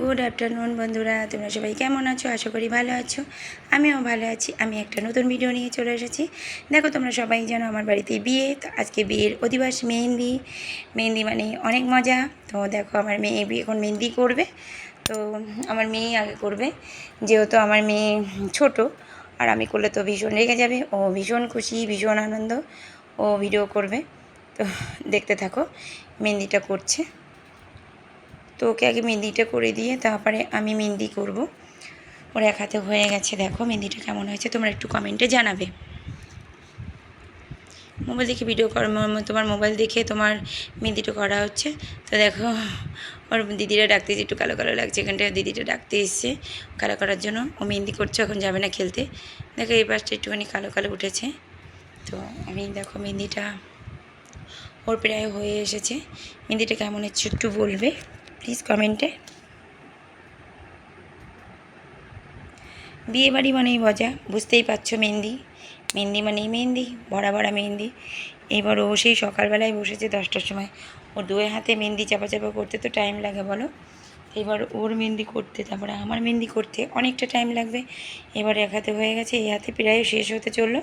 Good afternoon বন্ধুরা, তোমরা সবাই কেমন আছো? আশা করি ভালো আছো। আমিও ভালো আছি। আমি একটা নতুন ভিডিও নিয়ে চলে এসেছি। দেখো তোমরা সবাই জানো আমার বাড়িতে বিয়ে, তো আজকে বিয়ের অধিবাস, মেহেন্দি। মেহেন্দি মানে অনেক মজা। তো দেখো আমার মেয়ে বিয়ে এখন মেহেন্দি করবে। তো আমার মেয়ে আগে করবে। যেহেতু আমার মেয়ে ছোট, আর আমি করলে তো ভীষণ রেগে যাবে। ও ভীষণ খুশি, ভীষণ আনন্দ। ও ভিডিও করবে। তো দেখতে থাকো, মেহেন্দিটা করছে। তো ওকে আগে মেহেন্দিটা করে দিয়ে তারপরে আমি মেহেন্দি করব। ওর এক হাতে হয়ে গেছে, দেখো মেহেন্দিটা কেমন হয়েছে, তোমরা একটু কমেন্টে জানাবে। মোবাইল দেখে ভিডিও কর তোমার মোবাইল দেখে তোমার মেহেন্দিটা করা হচ্ছে। তো দেখো, ওর দিদিরা ডাকতে একটু কালো কালো লাগছে এখানটা দিদিটা ডাকতে এসছে। কালো করার জন্য ও মেহেন্দি করছে, এখন যাবে না খেলতে। দেখো এই পাশটা একটুখানি কালো কালো উঠেছে। তো আমি দেখো মেহেন্দিটা ওর প্রায় হয়ে এসেছে। মেহেন্দিটা কেমন হচ্ছে একটু বলবে। প্লিজ কমেন্টে বিয়ে বাড়ি মানেই মজা, বুঝতেই পারছ মেহেন্দি। মেহেন্দি মানেই মেহেন্দি ভরা ভরা মেহেন্দি। এইবার ও সেই সকালবেলায় বসেছে দশটার সময়। ও দুয়ে হাতে মেহেন্দি চাপা চাপা করতে তো টাইম লাগে, বলো। এবার ওর মেহেন্দি করতে, তারপরে আমার মেহেন্দি করতে অনেকটা টাইম লাগবে। এবার এক হাতে হয়ে গেছে এই হাতে প্রায় শেষ হতে চলল।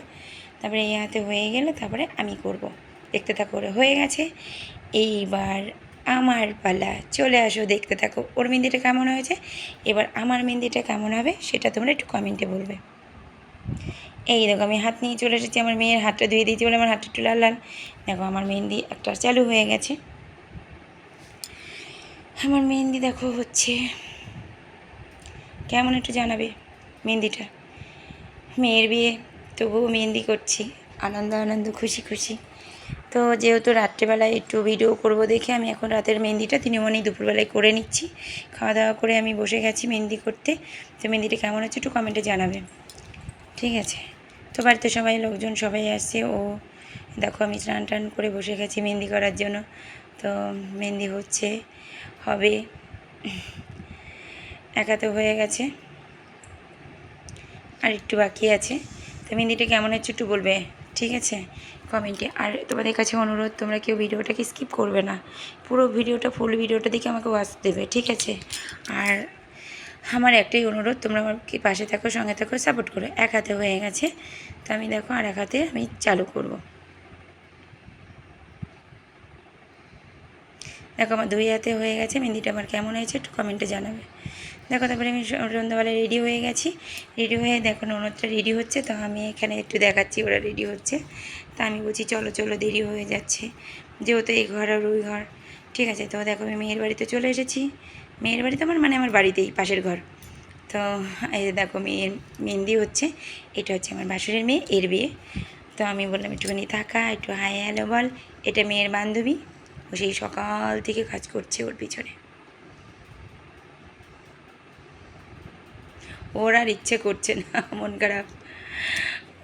তারপরে এই হাতে হয়ে গেলে তারপরে আমি করব। দেখতে থাকো, ওরা হয়ে গেছে। এইবার আমার পালা। চলে আসো, দেখতে থাকো। ওর মেহেন্দিটা কেমন হয়েছে? এবার আমার মেহেন্দিটা কেমন হবে সেটা তোমরা একটু কমেন্টে বলবে। এই দেখো, আমি হাত নিয়ে চলে এসেছি, আমার মেয়ের হাতটা ধুয়ে দিয়েছি বলে আমার হাতটা একটু লাল লাল। দেখো, আমার মেহেন্দি একটা চালু হয়ে গেছে। আমার মেহেন্দি দেখো হচ্ছে, কেমন একটু জানাবে মেহেন্দিটা? মেয়ের বিয়ে, তবুও মেহেন্দি করছি, আনন্দ আনন্দ, খুশি খুশি। তো যেহেতু রাত্রেবেলায় একটু ভিডিও করব দেখে আমি এখন রাতের মেহেন্দিটা তিনমণি দুপুরবেলায় করে নিচ্ছি। খাওয়া দাওয়া করে আমি বসে গেছি মেহেন্দি করতে। তো মেহেন্দিটা কেমন হচ্ছে একটু কমেন্টে জানাবেন। ঠিক আছে? তো বাড়িতে সবাই লোকজন সবাই আসছে ও, দেখো আমি স্নান টান করে বসে গেছি মেহেন্দি করার জন্য। তো মেহেন্দি হচ্ছে, হবে। একা তো হয়ে গেছে। আর একটু বাকি আছে। তো মেহেন্দিটা কেমন হচ্ছে একটু বলবে। ঠিক আছে? কমেন্টে। আর তোমাদের কাছে অনুরোধ, তোমরা কেউ ভিডিওটাকে স্কিপ করবে না। পুরো ভিডিওটা ফুল ভিডিওটা দেখে আমাকে ওয়াচ দেবে, ঠিক আছে? আর আমার একটাই অনুরোধ, তোমরা আমার পাশে থাকো, সঙ্গে থাকো সাপোর্ট করো। এক হাতে হয়ে গেছে। তো আমি দেখো আর এক হাতে আমি চালু করব। দেখো আমার দুই হাতে হয়ে গেছে মেহেন্দিটা আমার কেমন হয়েছে একটু কমেন্টে জানাবে। দেখো, তারপরে আমি স- সন্ধ্যাবেলায় রেডি হয়ে গেছি। রেডি হয়ে দেখো, ননদটা রেডি হচ্ছে, তো আমি এখানে একটু দেখাচ্ছি, ওরা রেডি হচ্ছে। তা আমি বলছি, চলো চলো, দেরি হয়ে যাচ্ছে। যেহেতু এই ঘর আর ওই ঘর, ঠিক আছে? তো দেখো, আমি মেয়ের বাড়িতে চলে এসেছি। মেয়ের বাড়িতে আমার মানে আমার বাড়িতেই, পাশের ঘর। তো এই যে দেখো, মেয়ের মেহেন্দি হচ্ছে, এটা হচ্ছে আমার বাসুরের মেয়ে, এর বিয়ে। তো আমি বললাম, একটুখানি থাকা, একটু হাই হ্যালো বল। এটা মেয়ের বান্ধবী, ও সেই সকাল থেকে কাজ করছে ওর পিছনে। ওর আর ইচ্ছে করছে না, মন খারাপ।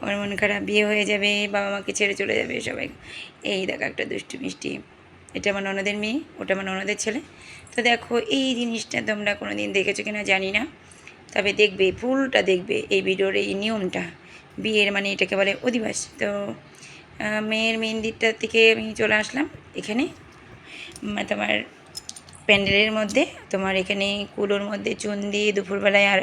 ওর মন খারাপ, বিয়ে হয়ে যাবে, বাবা মাকে ছেড়ে চলে যাবে সবাই। এই দেখো একটা দুষ্টু মিষ্টি। এটা আমার ননদের মেয়ে, ওটা আমার ননদের ছেলে। তো দেখো, এই জিনিসটা তোমরা কোনো দিন দেখেছ কিনা জানি না। তবে দেখবে, ফুলটা দেখবে এই ভিডিওর এই নিয়মটা। বিয়ের মানে এটাকে বলে অধিবাস। তো মেয়ের মেহেন্দিরটা থেকে আমি চলে আসলাম এখানে। তোমার প্যান্ডেলের মধ্যে, তোমার এখানে কুলোর মধ্যে চুন দিয়ে দুপুরবেলায় আর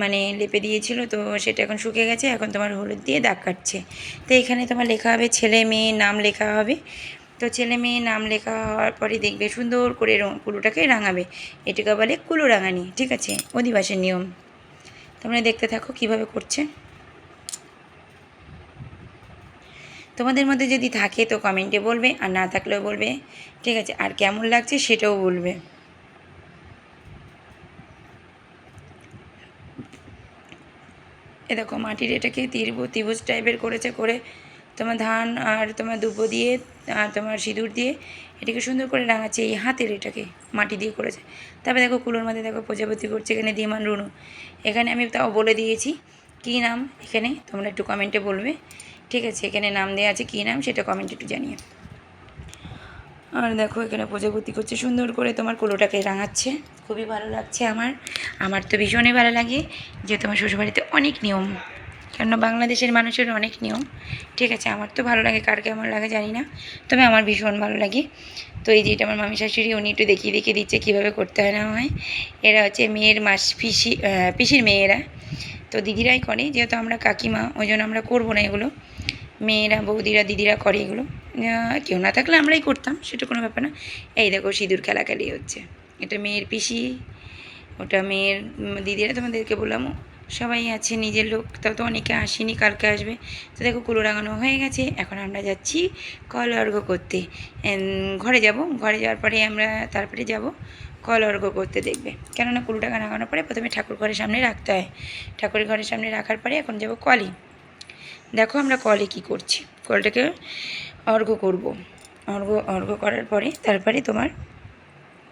মানে লেপে দিয়েছিল, তো সেটা এখন শুকে গেছে, এখন তোমার হলুদ দিয়ে দাগ কাটছে। তো এখানে তোমার লেখা হবে ছেলে মেয়ে নাম লেখা হবে। তো ছেলে মেয়ে নাম লেখা হওয়ার পরে দেখবে সুন্দর করে কুলোটাকে রাঙাবে। এটাকে বলে কুলো রাঙানি ঠিক আছে? অধিবাসের নিয়ম। তোমরা দেখতে থাকো কীভাবে করছে। তোমাদের মধ্যে যদি থাকে তো কমেন্টে বলবে, আর না থাকলেও বলবে। ঠিক আছে, আর কেমন লাগছে সেটাও বলবে। এ দেখো, মাটির এটাকে ত্রিভুজ ত্রিভুজ টাইপের করেছে করে তোমার ধান আর তোমার দুব্বো দিয়ে, আর তোমার সিঁদুর দিয়ে এটাকে সুন্দর করে রাঙাচ্ছে এই হাতের এটাকে মাটি দিয়ে করেছে। তারপরে দেখো, কুলোর মধ্যে দেখো, প্রজাপতি করছে এখানে দিমান রুনু। এখানে আমি তাও বলে দিয়েছি, কী নাম এখানে? তোমরা একটু কমেন্টে বলবে। ঠিক আছে, এখানে নাম দেওয়া আছে, কী নাম সেটা কমেন্ট একটু জানিয়ে। আর দেখো, এখানে প্রজাপতি করছে সুন্দর করে তোমার কুলোটাকে রাঙাচ্ছে। খুবই ভালো লাগছে আমার। আমার তো ভীষণই ভালো লাগে যে তোমার শ্বশুরবাড়িতে অনেক নিয়ম। কেননা বাংলাদেশের মানুষের অনেক নিয়ম। ঠিক আছে, আমার তো ভালো লাগে, কার কেমন লাগে জানি না। তবে আমার ভীষণ ভালো লাগে। তো এই যে এটা আমার মামি শাশুড়ি, উনি একটু দেখিয়ে দেখিয়ে দিচ্ছে কীভাবে করতে হয় না হয়। এরা হচ্ছে মেয়ের মাস, পিসি পিসির মেয়েরা। তো দিদিরাই করে, যেহেতু আমরা কাকিমা, ওই জন্য আমরা করব না এগুলো। মেয়েরা, বৌদিরা, দিদিরা করে এগুলো। কেউ না থাকলে আমরাই করতাম, সেটা কোনো ব্যাপার না। এই দেখো সিঁদুর খেলাখেলি হচ্ছে। এটা মেয়ের পিসি, ওটা মেয়ের দিদিরা তোমাদেরকে বললাম, সবাই আছে, নিজের লোক। তাও তো অনেকে আসেনি, কালকে আসবে। তো দেখো কুলো রাঙানো হয়ে গেছে, এখন আমরা যাচ্ছি কল অর্ঘ করতে। ঘরে যাব, ঘরে যাওয়ার পরে আমরা তারপরে যাব কল অর্ঘ করতে দেখবে। কেননা কুলো টাকা রাঙানোর পরে প্রথমে ঠাকুর ঘরের সামনে রাখতে হয়। ঠাকুরের ঘরের সামনে রাখার পরে এখন যাব কলে দেখো আমরা কলে কি করছি। কলটাকে অর্ঘ করব। অর্ঘ অর্ঘ করার পরে তারপরে তোমার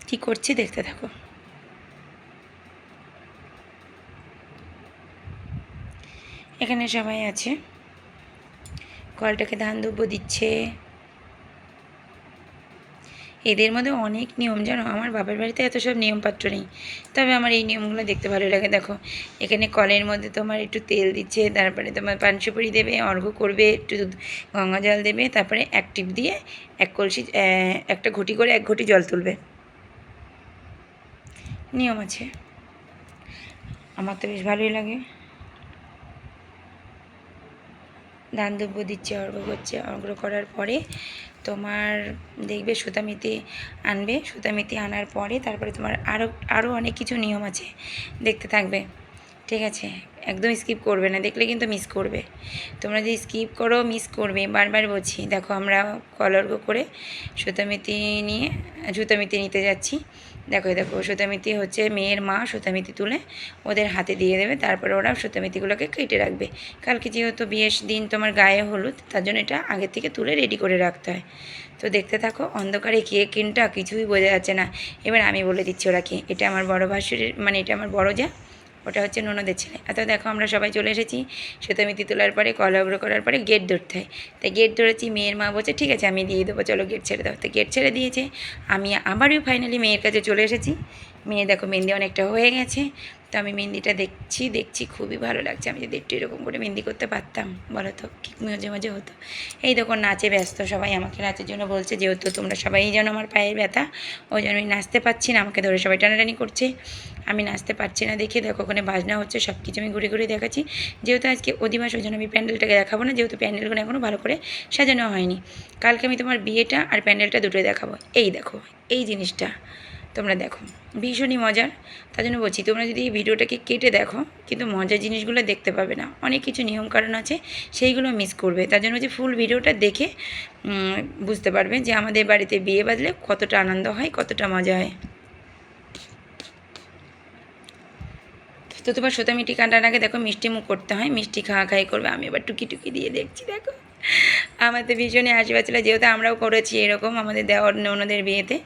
কি করছি দেখতে থাকো। এখানে সবাই আছে। কলটাকে ধান দুব্য দিচ্ছে। এদের মধ্যে অনেক নিয়ম, জানো? আমার বাবার বাড়িতে এত সব নিয়মপত্র নেই। তবে আমার এই নিয়মগুলো দেখতে ভালো লাগে, দেখো। এখানে কলের মধ্যে তোমার একটু তেল দিচ্ছে, তারপরে তোমার পানসুপুরি দেবে অর্ঘ করবে, একটু গঙ্গা জল দেবে, তারপরে এক টিপ দিয়ে এক কলসি একটা ঘটি করে এক ঘটি জল তুলবে। নিয়ম আছে। আমার তো বেশ ভালোই লাগে। ধান দ্রব্য দিচ্ছে, অর্ঘ করছে। অর্ঘ করার পরে তোমার দেখবে সুতামিতি আনবে। সুতামিতি আনার পরে তারপরে তোমার আরও আরও অনেক কিছু নিয়ম আছে। দেখতে থাকবে। ঠিক আছে, একদম স্কিপ করবে না, দেখলে কিন্তু মিস করবে। তোমরা যদি স্কিপ করো মিস করবে, বারবার বলছি, দেখো আমরা কলর্গ করে সুতামিতি নিয়ে সুতামিতি নিতে যাচ্ছি। দেখো দেখো সুতামিতি হচ্ছে মেয়ের মা সুতামিতি তুলে ওদের হাতে দিয়ে দেবে, তারপরে ওরা সুতামিতিগুলোকে কেটে রাখবে। কালকে যেহেতু বিয়ের দিন তোমার গায়ে হলুদ, তার জন্য এটা আগে থেকে তুলে রেডি করে রাখতে হয়। তো দেখতে থাকো, অন্ধকারে কে কিনটা কিছুই বোঝা যাচ্ছে না। এবার আমি বলে দিচ্ছি ওরা কি, এটা আমার বড় ভাসুরের মানে এটা আমার বড় যা। ওটা হচ্ছে ননদের ছেলে। এত দেখো আমরা সবাই চলে এসেছি সুতামিতি তোলার পরে কলাগ্র করার পরে গেট ধরতে হয়। তাই গেট ধরেছি, মেয়ের মা বলছে, ঠিক আছে, আমি দিয়ে দেবো, চলো গেট ছেড়ে দাও। তো গেট ছেড়ে দিয়েছে, আমি আবারও ফাইনালি মেয়ের কাছে চলে এসেছি। মেয়ে দেখো মেহেন্দি অনেকটা হয়ে গেছে, তো আমি মেহেন্দিটা দেখছি দেখছি, খুবই ভালো লাগছে। আমি যদি একটু এরকম করে মেহেন্দি করতে পারতাম, বলো তো কি মজা মজা হতো। এই দেখো নাচে ব্যস্ত সবাই, আমাকে নাচের জন্য বলছে, যেহেতু তোমরা সবাই যেন আমার পায়ের ব্যথা, ওই জন্য আমি নাচতে পারছি না। আমাকে ধরে সবাই টানাটানি করছে। আমি নাচতে পারছি না দেখে, দেখো ওখানে বাজনা হচ্ছে সব কিছু আমি ঘুরে ঘুরে দেখাচ্ছি। যেহেতু আজকে অধিবাস, ওই জন্য আমি প্যান্ডেলটাকে দেখাবো না, যেহেতু প্যান্ডেলগুলো এখনও ভালো করে সাজানো হয়নি। কালকে আমি তোমার বিয়েটা আর প্যান্ডেলটা দুটোই দেখাবো। এই দেখো, এই জিনিসটা তোমরা দেখো। ভীষণই মজার। তার জন্য বলছি, তোমরা যদি এই ভিডিওটাকে কেটে দেখো, কিন্তু মজার জিনিসগুলো দেখতে পাবে না। অনেক কিছু নিয়মকানুন আছে, সেইগুলো মিস করবে। তার জন্য বলছি, ফুল ভিডিওটা দেখে বুঝতে পারবে যে আমাদের বাড়িতে বিয়ে বাজলে কতটা আনন্দ হয়, কতটা মজা হয়। তো তোমার সুতামিটি কাটার আগে দেখো মিষ্টি মুখ করতে হয়, মিষ্টি খাওয়া খাই করবে, আমি এবার টুকি টুকি দিয়ে দেখছি, দেখো। আমার তো ভীষণই হাসি পাচ্ছিল, যেহেতু আমরাও করেছি এরকম আমাদের দেওয়ার ননদের বিয়েতে।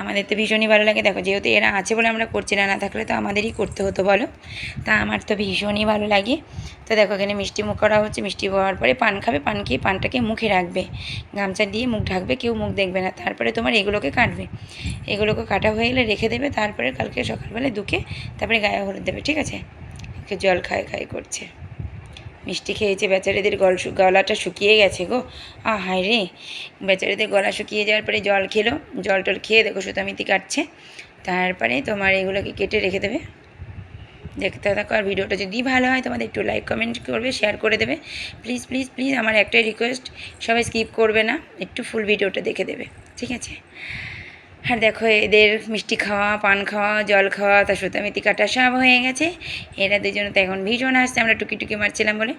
আমাদের তো ভীষণই ভালো লাগে। দেখো, যেহেতু এরা আছে বলে আমরা করছি না না থাকলে তো আমাদেরই করতে হতো, বলো? তা আমার তো ভীষণই ভালো লাগে। তো দেখো, এখানে মিষ্টি মুখ করা হচ্ছে। মিষ্টি হওয়ার পরে পান খাবে, পান খেয়ে পানটাকে মুখে রাখবে। গামছা দিয়ে মুখ ঢাকবে, কেউ মুখ দেখবে না। তারপরে তোমার এগুলোকে কাটবে। এগুলোকে কাটা হয়ে গেলে রেখে দেবে, তারপরে কালকে সকালবেলায় দুকে তারপরে গায়ে হলুদ দেবে, ঠিক আছে? জল খায় খায় করছে। মিষ্টি খেয়েছে, বেচারিদের গল গলাটা শুকিয়ে গেছে গো। আ হায় রে। বেচারিদের গলা শুকিয়ে যাওয়ার পরে জল খেলো, জল টল খেয়ে দেখো সুতামিতি কাটছে। তারপরে তোমার এগুলোকে কেটে রেখে দেবে। দেখতে থাকো, আর ভিডিওটা যদি ভালো হয় তোমাদের একটু লাইক কমেন্ট করবে শেয়ার করে দেবে। প্লিজ প্লিজ প্লিজ আমার একটাই রিকোয়েস্ট সবাই স্কিপ করবে না, একটু ফুল ভিডিওটা দেখে দেবে, ঠিক আছে? আর দেখো এদের মিষ্টি খাওয়া, পান খাওয়া, জল খাওয়া, তার সুতামিতি কাটা সব হয়ে গেছে। এরা দুজনে তো এখন ভীষণ আসছে আমরা টুকি টুকি মারছিলাম বলে।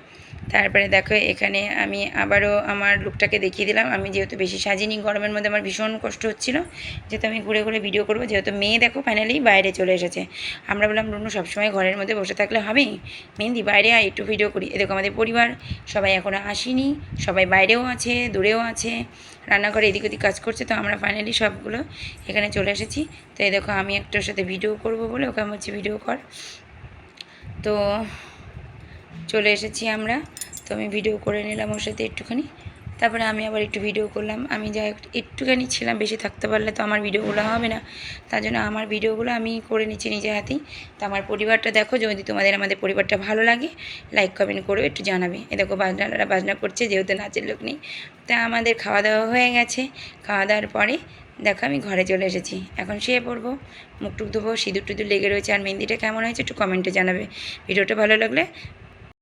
তারপরে দেখো এখানে আমি আবারও আমার লুকটাকে দেখিয়ে দিলাম। আমি যেহেতু বেশি সাজিনি, গরমের মধ্যে আমার ভীষণ কষ্ট হচ্ছিল। যেহেতু আমি ঘুরে ঘুরে ভিডিও করব, যেহেতু মেয়ে দেখো ফাইনালি বাইরে চলে এসেছে। আমরা বললাম, রুনু, সবসময় ঘরের মধ্যে বসে থাকলে হবেই মেহেন্দি, বাইরে আয়, একটু ভিডিও করি। এ দেখো আমাদের পরিবার, সবাই এখনও আসেনি, সবাই বাইরেও আছে, দূরেও আছে। রান্নাঘরে এদিক ওদিক কাজ করছে, তো আমরা ফাইনালি সবগুলো এখানে চলে এসেছি। তো এই দেখো, আমি একটার সাথে ভিডিও করব বলে ওকে আমি বলছি ভিডিও কর। তো চলে এসেছি আমরা। তো আমি ভিডিও করে নিলাম ওর সাথে একটুখানি। তারপরে আমি আবার একটু ভিডিও করলাম। আমি যা একটুখানি ছিলাম, বেশি থাকতে পারলে তো আমার ভিডিওগুলো হবে না। তার জন্য আমার ভিডিওগুলো আমি করে নিচ্ছি নিজে হাতেই। তো আমার পরিবারটা দেখো, যদি তোমাদের আমাদের পরিবারটা ভালো লাগে লাইক কমেন্ট করো একটু জানাবে। এ দেখো, বাজনারা বাজনা করছে, যেহেতু নাচের লোক নেই। তা আমাদের খাওয়া দাওয়া হয়ে গেছে। খাওয়া দাওয়ার পরে দেখো, আমি ঘরে চলে এসেছি। এখন শুয়ে পড়ব। মুখ টুক ধোবো সিঁদুর টুদুর লেগে রয়েছে। আর মেহেন্দিটা কেমন হয়েছে একটু কমেন্টে জানাবে। ভিডিওটা ভালো লাগলে